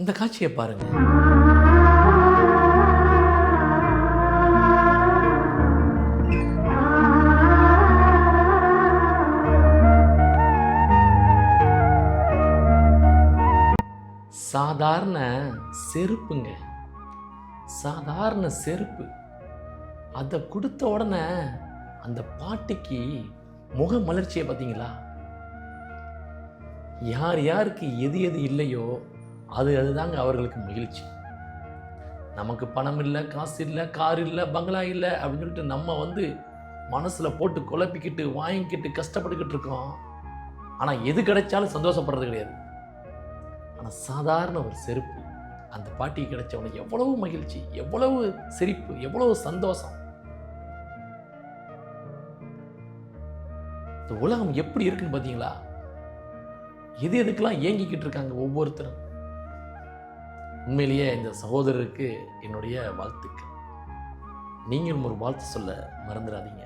இந்த காட்சியை பாருங்க. சாதாரண செருப்புங்க. சாதாரண செருப்பு. அதை கொடுத்த உடனே அந்த பாட்டிக்கு முக மலர்ச்சியை பார்த்தீங்களா? யார் யாருக்கு எது எது இல்லையோ அது அதுதாங்க அவர்களுக்கு மகிழ்ச்சி. நமக்கு பணம் இல்லை காசு இல்லை கார் இல்லை பங்களா இல்லை அப்படின்னு சொல்லிட்டு நம்ம வந்து மனசில் போட்டு குழப்பிக்கிட்டு வாங்கிக்கிட்டு கஷ்டப்பட்டுக்கிட்டு இருக்கோம். ஆனால் எது கிடைச்சாலும் சந்தோஷப்படுறது கிடையாது. ஆனால் சாதாரண ஒரு செருப்பு அந்த பாட்டி கிடைச்சவனுக்கு உடனே எவ்வளவு மகிழ்ச்சி எவ்வளவு சிரிப்பு எவ்வளவு சந்தோஷம். இந்த உலகம் எப்படி இருக்குன்னு பார்த்தீங்களா எது எதுக்கெல்லாம் ஏங்கிக்கிட்டு இருக்காங்க ஒவ்வொருத்தரும்? உண்மையிலேயே இந்த சகோதரருக்கு என்னுடைய வாழ்த்துக்கள். நீங்களும் ஒரு வாழ்த்து சொல்ல மறந்துடாதீங்க.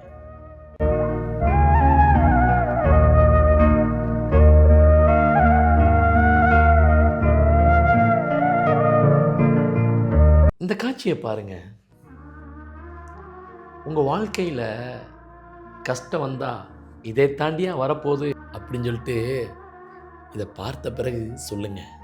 இந்த காட்சியை பாருங்க. உங்க வாழ்க்கையில கஷ்டம் வந்தா இதை தாண்டியா வரப்போகுது அப்படின்னு சொல்லிட்டு இதை பார்த்த பிறகு சொல்லுங்கள்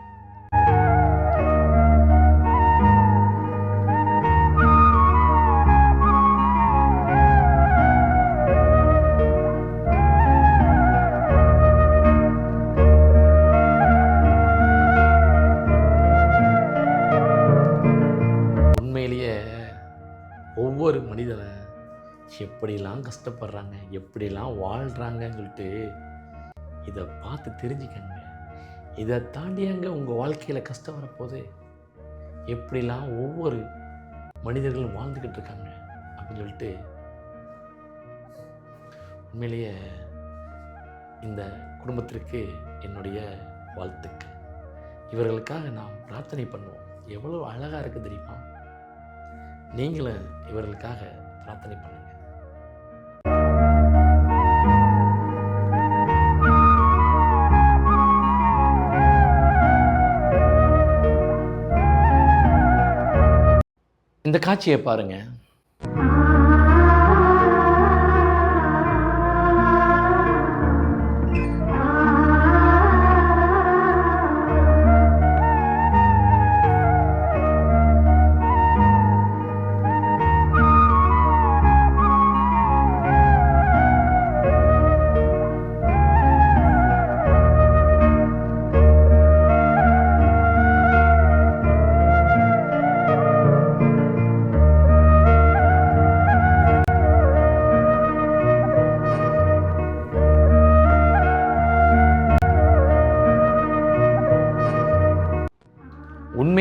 ஒவ்வொரு மனிதனை எப்படிலாம் கஷ்டப்படுறாங்க எப்படிலாம் வாழ்கிறாங்கன்னு சொல்லிட்டு இதை பார்த்து தெரிஞ்சுக்கங்க. இதை தாண்டியாங்க உங்கள் வாழ்க்கையில் கஷ்டம் வரப்போது எப்படிலாம் ஒவ்வொரு மனிதர்களும் வாழ்ந்துக்கிட்டு இருக்காங்க அப்படின்னு சொல்லிட்டு உண்மையிலேயே இந்த குடும்பத்திற்கு என்னுடைய வாழ்த்துக்கள். இவர்களுக்காக நாம் பிரார்த்தனை பண்ணுவோம். எவ்வளோ அழகாக இருக்குது தெரியுமா? நீங்களும் இவர்களுக்காக பிரார்த்தனை பண்ணுங்க. இந்த காட்சியை பாருங்க.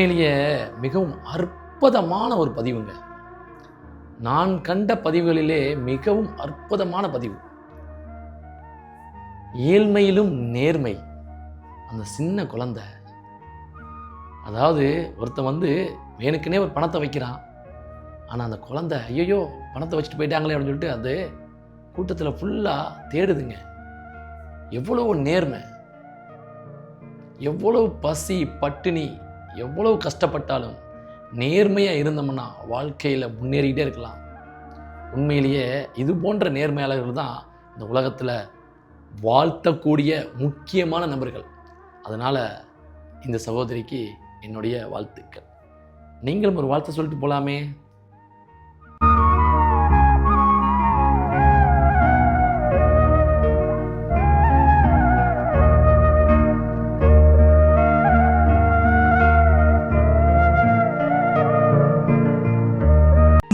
உண்மையிலேயே மிகவும் அற்புதமான ஒரு பதிவுங்க. நான் கண்ட பதிவுகளிலே மிகவும் அற்புதமான பதிவு. ஏழ்மையிலும் நேர்மை. அந்த சின்ன குழந்தை. அதாவது ஒருத்தன் வந்து வேணுக்குனே ஒரு பணத்தை வைக்கிறான். ஆனால் அந்த குழந்தை ஐயோ பணத்தை வச்சுட்டு போயிட்டாங்களே அப்படின்னு சொல்லிட்டு அது கூட்டத்தில் ஃபுல்லாக தேடுதுங்க. எவ்வளவு நேர்மை. எவ்வளவு பசி பட்டினி எவ்வளவு கஷ்டப்பட்டாலும் நேர்மையாக இருந்தோம்னா வாழ்க்கையில் முன்னேறிக்கிட்டே இருக்கலாம். உண்மையிலேயே இது போன்ற நேர்மையாளர்கள் தான் இந்த உலகத்தில் வாழ்த்தக்கூடிய முக்கியமான நபர்கள். அதனால் இந்த சகோதரிக்கு என்னுடைய வாழ்த்துக்கள். நீங்களும் ஒரு வாழ்த்து சொல்லிட்டு போகலாமே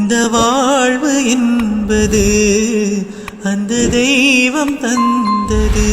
இந்த வாழ்வு என்பது அந்த தெய்வம் தந்தது.